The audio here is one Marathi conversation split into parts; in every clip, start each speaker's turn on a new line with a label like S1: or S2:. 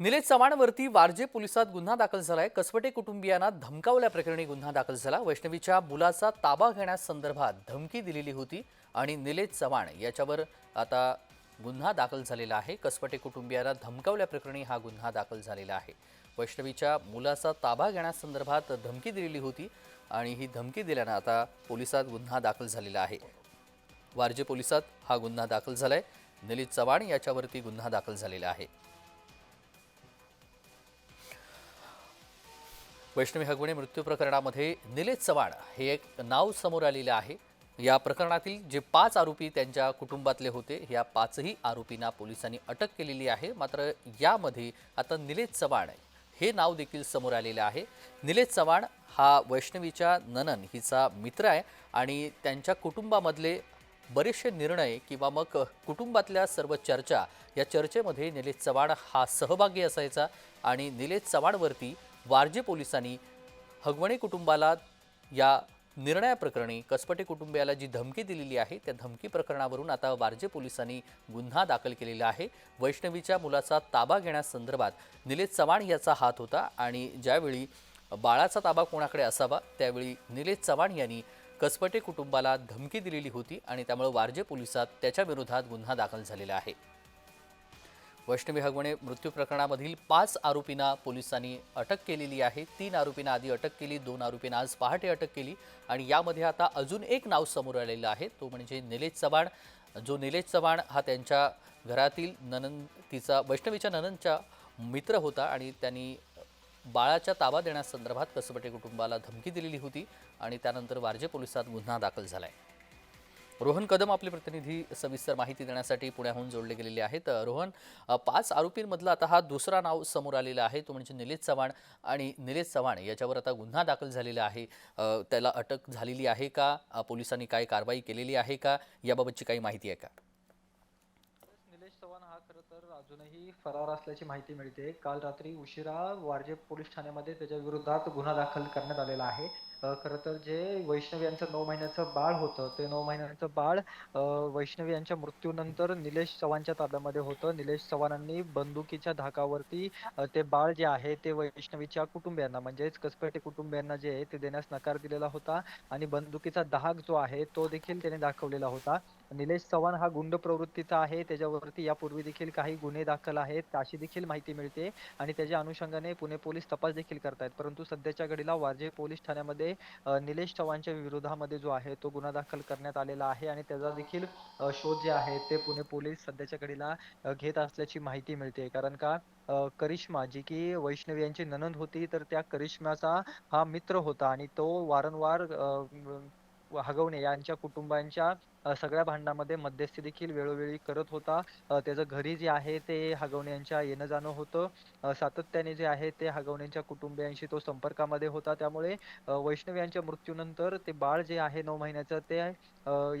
S1: निलेश चव्हाणवरती वारजे पोलिसात गुन्हा दाखल झालाय. कसवटे कुटुंबियांना धमकावल्याप्रकरणी गुन्हा दाखल झाला. वैष्णवीच्या मुलाचा ताबा घेण्यासंदर्भात धमकी दिलेली होती आणि निलेश चव्हाण याच्यावर आता गुन्हा दाखल झालेला आहे. कसवटे कुटुंबियांना धमकावल्याप्रकरणी हा गुन्हा दाखल झालेला आहे. वैष्णवीच्या मुलाचा ताबा घेण्यासंदर्भात धमकी दिलेली होती आणि ही धमकी दिल्यानं आता पोलिसात गुन्हा दाखल झालेला आहे. वारजे पोलिसात हा गुन्हा दाखल झालाय. निलेश चव्हाण याच्यावरती गुन्हा दाखल झालेला आहे. वैष्णवी हगवणे मृत्यू प्रकरणामध्ये निलेश चव्हाण हे एक नाव समोर आलेलं आहे. या प्रकरणातील जे पाच आरोपी त्यांच्या कुटुंबातले होते या पाचही आरोपींना पोलिसांनी अटक केलेली आहे. मात्र यामध्ये आता निलेश चव्हाण हे नाव देखील समोर आलेलं आहे. निलेश चव्हाण हा वैष्णवीच्या ननन हिचा मित्र आहे आणि त्यांच्या कुटुंबामधले बरेचसे निर्णय किंवा मग कुटुंबातल्या सर्व चर्चा या चर्चेमध्ये निलेश चव्हाण हा सहभागी असायचा आणि निलेश चव्हाणवरती वारजे पोलिसांनी हगवणे कुटुंबाला या निर्णयाप्रकरणी कसपटे कुटुंबियाला जी धमकी दिलेली आहे त्या धमकी प्रकरणावरून आता वारजे पोलिसांनी गुन्हा दाखल केलेला आहे. वैष्णवीच्या मुलाचा ताबा घेण्यासंदर्भात निलेश चव्हाण याचा हात होता आणि ज्यावेळी बाळाचा ताबा कोणाकडे असावा त्यावेळी निलेश चव्हाण यांनी कसपटे कुटुंबाला धमकी दिलेली होती आणि त्यामुळे वारजे पोलिसात त्याच्याविरोधात गुन्हा दाखल झालेला आहे. वैष्णवी हगवणे मृत्यू प्रकरणामधील पाच आरोपींना पोलिसांनी अटक केलेली आहे. तीन आरोपींना आधी अटक केली दोन आरोपींना आज पहाटे अटक केली आणि यामध्ये आता अजून एक नाव समोर आलेलं आहे. तो म्हणजे निलेश चव्हाण. जो निलेश चव्हाण हा त्यांच्या घरातील ननन तिचा वैष्णवीच्या नननच्या मित्र होता आणि त्यांनी बाळाच्या ताबा देण्यासंदर्भात कसबटे कुटुंबाला धमकी दिलेली होती आणि त्यानंतर वारजे पोलिसात गुन्हा दाखल झाला आहे रोहन कदम आपले प्रतिनिधी सविस्तर माहिती देण्यासाठी पुण्याहून जोडले गेलेले आहेत. रोहन पाच आरोपींमधला आता हा दुसरा नाव समोर आलेला आहे. तो म्हणजे निलेश चव्हाण आणि निलेश चव्हाण याच्यावर आता गुन्हा दाखल झालेला आहे. त्याला अटक झालेली आहे का? पोलिसांनी काय कारवाई केलेली आहे का? याबाबतची काही माहिती आहे का?
S2: निलेश चव्हाण हा खरं तर अजूनही फरार असल्याची माहिती मिळते. काल रात्री उशिरा वारजे पोलीस ठाण्यामध्ये त्याच्या विरोधात गुन्हा दाखल करण्यात आलेला आहे. खरं तर जे वैष्णवी यांचं नऊ महिन्याचं बाळ होतं ते नऊ महिन्याचं बाळ वैष्णवी यांच्या मृत्यूनंतर निलेश चव्हाणच्या ताब्यामध्ये होतं. निलेश चव्हाणांनी बंदुकीच्या धाकावरती ते बाळ जे आहे ते वैष्णवीच्या कुटुंबियांना म्हणजेच कसपेटे कुटुंबियांना जे आहे ते देण्यास नकार दिलेला होता. आणि बंदुकीचा धाक जो आहे तो देखील त्याने दाखवलेला होता. निलेश चव्हाण हा गुंड प्रवृत्तीचा आहे. त्याच्यावरती यापूर्वी देखील काही गुन्हे दाखल आहेत अशी देखील माहिती मिळते. आणि त्याच्या अनुषंगाने पुणे पोलीस तपास देखील करतायत. परंतु सध्याच्या घडीला वारजे पोलीस ठाण्यामध्ये निलेश चव्हाणच्या विरोधामध्ये जो आहे तो गुन्हा दाखल करण्यात आलेला आहे. आणि त्याचा देखील शोध जे आहे ते पुणे पोलीस सध्याच्या घडीला घेत असल्याची माहिती मिळते. कारण का करिश्मा जी की वैष्णवी यांची ननंद होती तर त्या करिश्माचा हा मित्र होता. आणि तो वारंवार हगवणे यांच्या कुटुंबांच्या सगळ्या भांडणामध्ये मध्यस्थी देखील वेळोवेळी करत होता. त्याचं घरी जे आहे ते हगवणे यांच्या येणं जाणं होतं. सातत्याने जे आहे ते हगवण्यांच्या कुटुंबियांशी तो संपर्कामध्ये होता. त्यामुळे वैष्णव यांच्या मृत्यूनंतर ते बाळ जे आहे नऊ महिन्याचं ते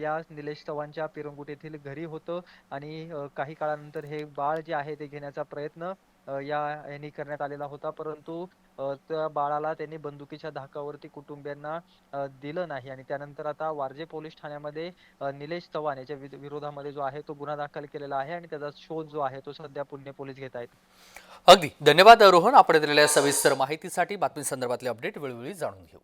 S2: या निलेश चव्हाणच्या पिरंगुट येथील घरी होतं. आणि काही काळानंतर हे बाळ जे आहे ते घेण्याचा प्रयत्न या यांनी करण्यात आलेला होता. परंतु त्या बाळाला त्यांनी बंदुकीच्या धाकावरती कुटुंबियांना दिलं नाही. आणि त्यानंतर आता वारजे पोलीस ठाण्यामध्ये निलेश चव्हाण याच्या विरोधामध्ये जो आहे तो गुन्हा दाखल केलेला आहे आणि त्याचा शोध जो आहे तो सध्या पुणे पोलीस घेत आहेत.
S1: अगदी. धन्यवाद रोहन. आपण दिलेल्या सविस्तर माहितीसाठी बातमी संदर्भातले अपडेट वेळोवेळी जाणून घेऊ.